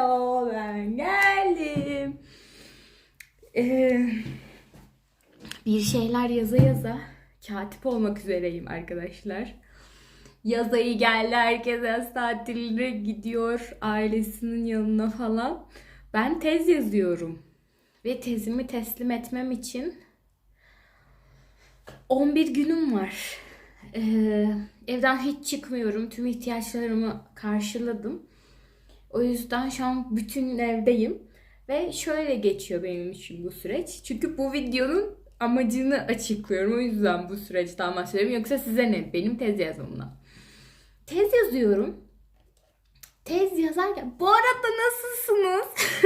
Hello ben geldim. Ee, bir şeyler yaza yaza katip olmak üzereyim arkadaşlar. Yaz ayı geldi herkes yaz tatiline gidiyor ailesinin yanına falan. Ben tez yazıyorum. Ve tezimi teslim etmem için 11 günüm var. Ee, evden hiç çıkmıyorum. Tüm ihtiyaçlarımı karşıladım. O yüzden şu an bütün evdeyim. Ve şöyle geçiyor benim için bu süreç. Çünkü bu videonun amacını açıklıyorum. O yüzden bu süreçten bahsediyorum. Yoksa size ne? Benim tez yazımımdan. Tez yazıyorum. Tez yazarken bu arada nasılsınız?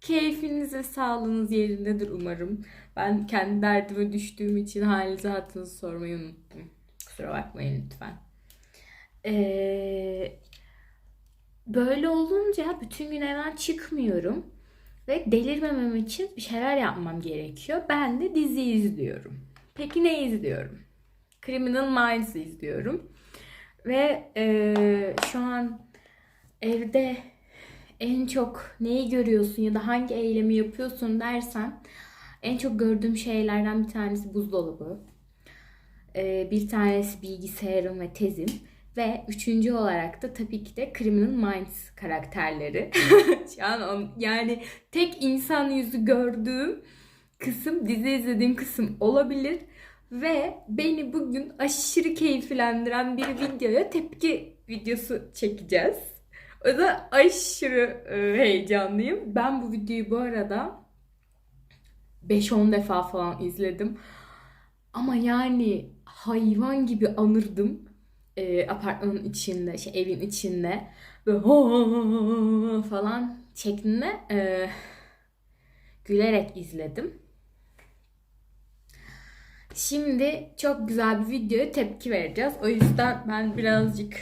Keyfiniz ve sağlığınız yerindedir umarım. Ben kendi derdime düştüğüm için halinizi hatırınızı sormayı unuttum. Kusura bakmayın lütfen. Ee, böyle olunca bütün gün evden çıkmıyorum. Ve delirmemem için bir şeyler yapmam gerekiyor. Ben de dizi izliyorum. Peki ne izliyorum? Criminal Minds'ı izliyorum. Ve e, şu an evde en çok neyi görüyorsun ya da hangi eylemi yapıyorsun dersen en çok gördüğüm şeylerden bir tanesi buzdolabı. Ee, bir tanesi bilgisayarım ve tezim. Ve üçüncü olarak da tabii ki de Criminal Minds karakterleri. On- yani tek insan yüzü gördüğüm kısım, dizi izlediğim kısım olabilir. Ve beni bugün aşırı keyiflendiren bir videoya tepki videosu çekeceğiz. O da aşırı e, heyecanlıyım. Ben bu videoyu bu arada 5-10 defa falan izledim. Ama yani hayvan gibi anırdım. E, apartmanın içinde, şey, evin içinde. Böyle falan şeklinde e, gülerek izledim. Şimdi çok güzel bir videoya tepki vereceğiz. O yüzden ben birazcık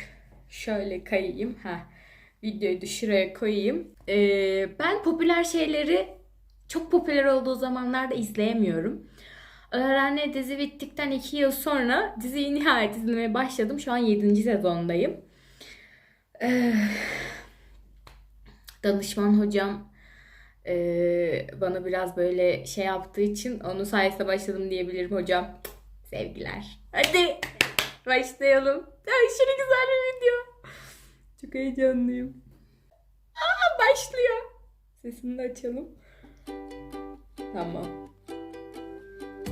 şöyle kayayım. Heh, videoyu da şuraya koyayım. Ee, ben popüler şeyleri çok popüler olduğu zamanlarda izleyemiyorum. Öğrenme dizi bittikten 2 yıl sonra diziyi nihayet izlemeye başladım. Şu an 7. sezondayım. Ee, danışman hocam ee, bana biraz böyle şey yaptığı için onun sayesinde başladım diyebilirim hocam. Sevgiler. Hadi başlayalım. Aşırı güzel bir video. Çok heyecanlıyım. Aa başlıyor. Sesini de açalım. Tamam.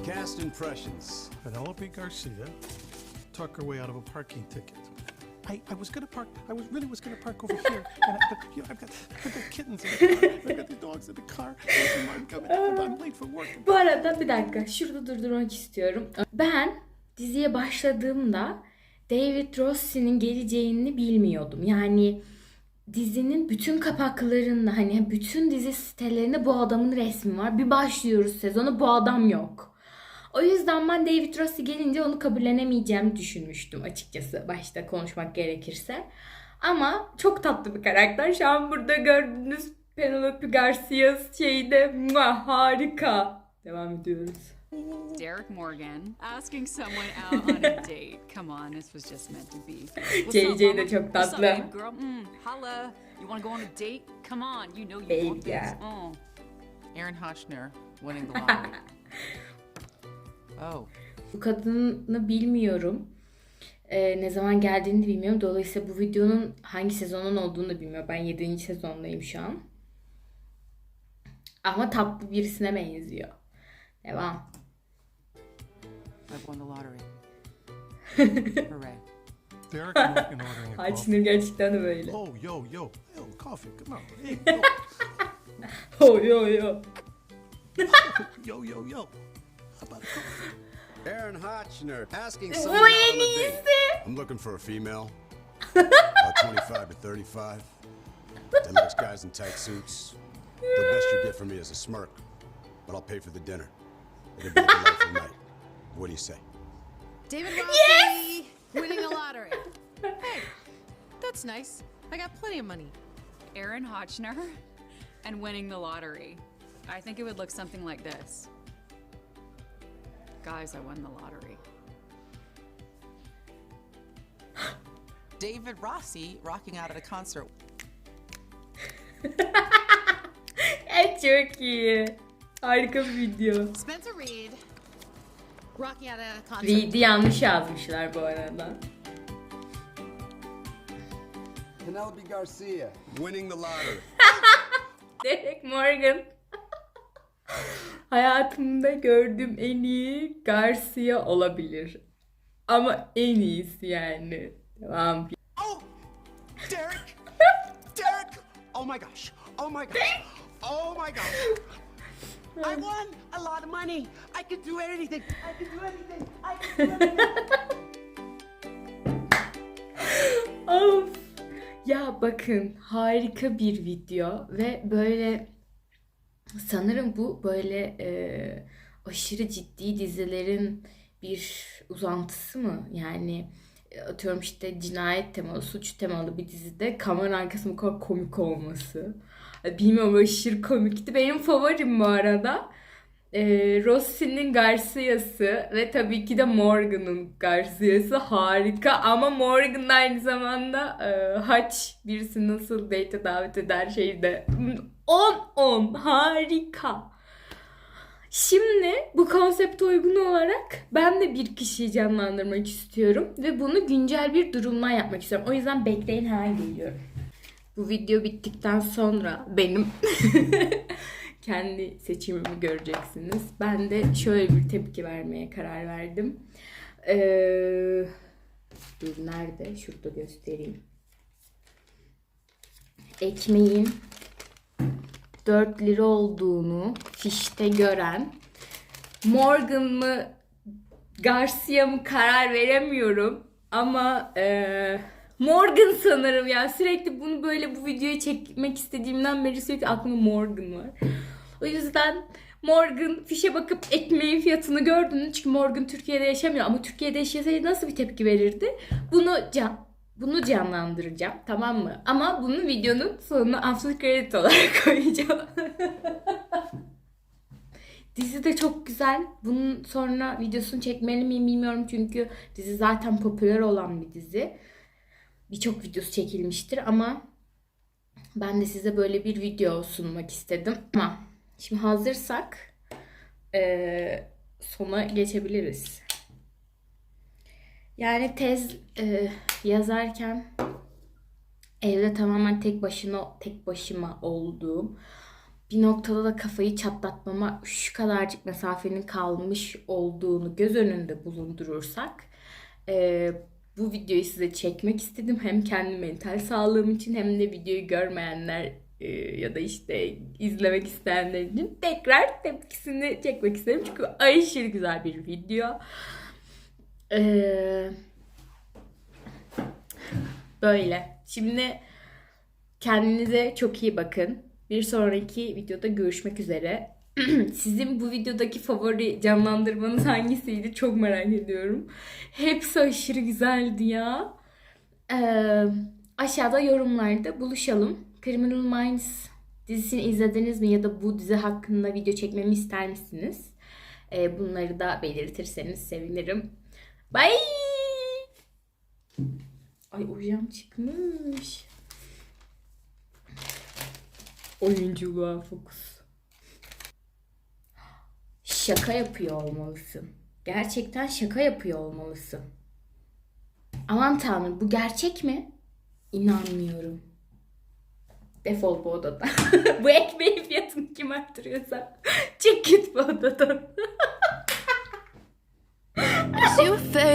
Cast impressions. Penelope Garcia talk her way out of a parking ticket. I, I was gonna park. I was really was gonna park over here, and I, but you know, I've got I've got kittens in the car. I've got the dogs in the car. and I'm coming. I'm, I'm late for work. Bu arada bir dakika şurada durdurmak istiyorum. Ben diziye başladığımda David Rossi'nin geleceğini bilmiyordum. Yani dizinin bütün kapaklarında hani bütün dizi sitelerinde bu adamın resmi var. Bir başlıyoruz sezonu bu adam yok. O yüzden ben David Rossi gelince onu kabullenemeyeceğimi düşünmüştüm açıkçası başta konuşmak gerekirse. Ama çok tatlı bir karakter. Şu an burada gördüğünüz Penelope Garcia şeyde muah, harika. Devam ediyoruz. Derek Morgan asking someone out on a date. Come on, this was just meant to be. JJ up, de çok What's up, tatlı. babe girl? Mm, holla. You want to go on a date? Come on, you know you Babe, want this. Oh. Aaron Hochner winning the lottery. Oh, Bu kadını bilmiyorum. Ee, ne zaman geldiğini de bilmiyorum. Dolayısıyla bu videonun hangi sezonun olduğunu da bilmiyorum. Ben 7. sezondayım şu an. Ama tatlı birisine benziyor. Devam. I won the lottery. Hooray. Derek Morgan ordering a coffee. Açnur gerçekten de böyle. Oh, yo, yo, yo, coffee. Come on. Hey, yo, Ho yo yo. yo, yo, yo. How about a coffee? Aaron Hotchner asking someone out en on a date. I'm looking for a female, about 25 to 35, that likes guys in tight suits. The best you get from me is a smirk, but I'll pay for the dinner. It'll be a delightful night. What do you say? David Rossi winning the lottery. Hey, that's nice. I got plenty of money. Aaron Hotchner and winning the lottery. I think it would look something like this. Guys, I won the lottery. David Rossi rocking out at a concert. e, çok iyi. Harika bir video. Spencer Reed. Rocking out at a concert. Reed'i yanlış yazmışlar bu arada. Penelope Garcia. Winning the lottery. Derek Morgan. Hayatımda gördüğüm en iyi Garcia olabilir. Ama en iyisi yani. Tamam. Oh, Derek! Derek! Oh my gosh! Oh my gosh! Oh my gosh! I won a lot of money. I can do anything. I can do anything. I can do anything. Of. Ya bakın harika bir video ve böyle sanırım bu böyle e, aşırı ciddi dizilerin bir uzantısı mı? Yani e, atıyorum işte cinayet temalı, suç temalı bir dizide kamera arkasının bu kadar komik olması. Bilmiyorum aşırı komikti. Benim favorim bu arada. E, Rossi'nin Garcia'sı ve tabii ki de Morgan'ın Garcia'sı harika ama Morgan aynı zamanda e, haç birisi nasıl date davet eder şeyde 10-10 harika. Şimdi bu konsepte uygun olarak ben de bir kişiyi canlandırmak istiyorum ve bunu güncel bir durumdan yapmak istiyorum. O yüzden bekleyin hemen geliyorum. Bu video bittikten sonra benim kendi seçimimi göreceksiniz. Ben de şöyle bir tepki vermeye karar verdim. Ee, dur nerede? Şurada göstereyim. Ekmeğin 4 lira olduğunu fişte gören Morgan mı Garcia mı karar veremiyorum. Ama eee, Morgan sanırım ya. Sürekli bunu böyle bu videoyu çekmek istediğimden beri sürekli aklımda Morgan var. O yüzden Morgan fişe bakıp ekmeğin fiyatını gördüğünü çünkü Morgan Türkiye'de yaşamıyor ama Türkiye'de yaşasaydı nasıl bir tepki verirdi? Bunu can bunu canlandıracağım tamam mı? Ama bunu videonun sonuna after credit olarak koyacağım. Dizi de çok güzel. Bunun sonra videosunu çekmeli miyim bilmiyorum çünkü dizi zaten popüler olan bir dizi. Birçok videosu çekilmiştir ama ben de size böyle bir video sunmak istedim. Ama şimdi hazırsak eee, sona geçebiliriz. Yani tez eee, yazarken evde tamamen tek başına tek başıma olduğum bir noktada da kafayı çatlatmama şu kadarcık mesafenin kalmış olduğunu göz önünde bulundurursak eee, bu videoyu size çekmek istedim. Hem kendi mental sağlığım için hem de videoyu görmeyenler eee, ya da işte izlemek isteyenler için tekrar tepkisini çekmek istedim. Çünkü aşırı güzel bir video. Eee, böyle. Şimdi kendinize çok iyi bakın. Bir sonraki videoda görüşmek üzere. Sizin bu videodaki favori canlandırmanız hangisiydi? Çok merak ediyorum. Hepsi aşırı güzeldi ya. Ee, aşağıda yorumlarda buluşalım. Criminal Minds dizisini izlediniz mi ya da bu dizi hakkında video çekmemi ister misiniz? Ee, bunları da belirtirseniz sevinirim. Bye! Ay uyam çıkmış. Oyunculuğa fokus. Şaka yapıyor olmalısın. Gerçekten şaka yapıyor olmalısın. Aman tanrım bu gerçek mi? İnanmıyorum. Defol bu odadan. bu ekmeğin fiyatını kim arttırıyorsa çık git bu odadan. you sei.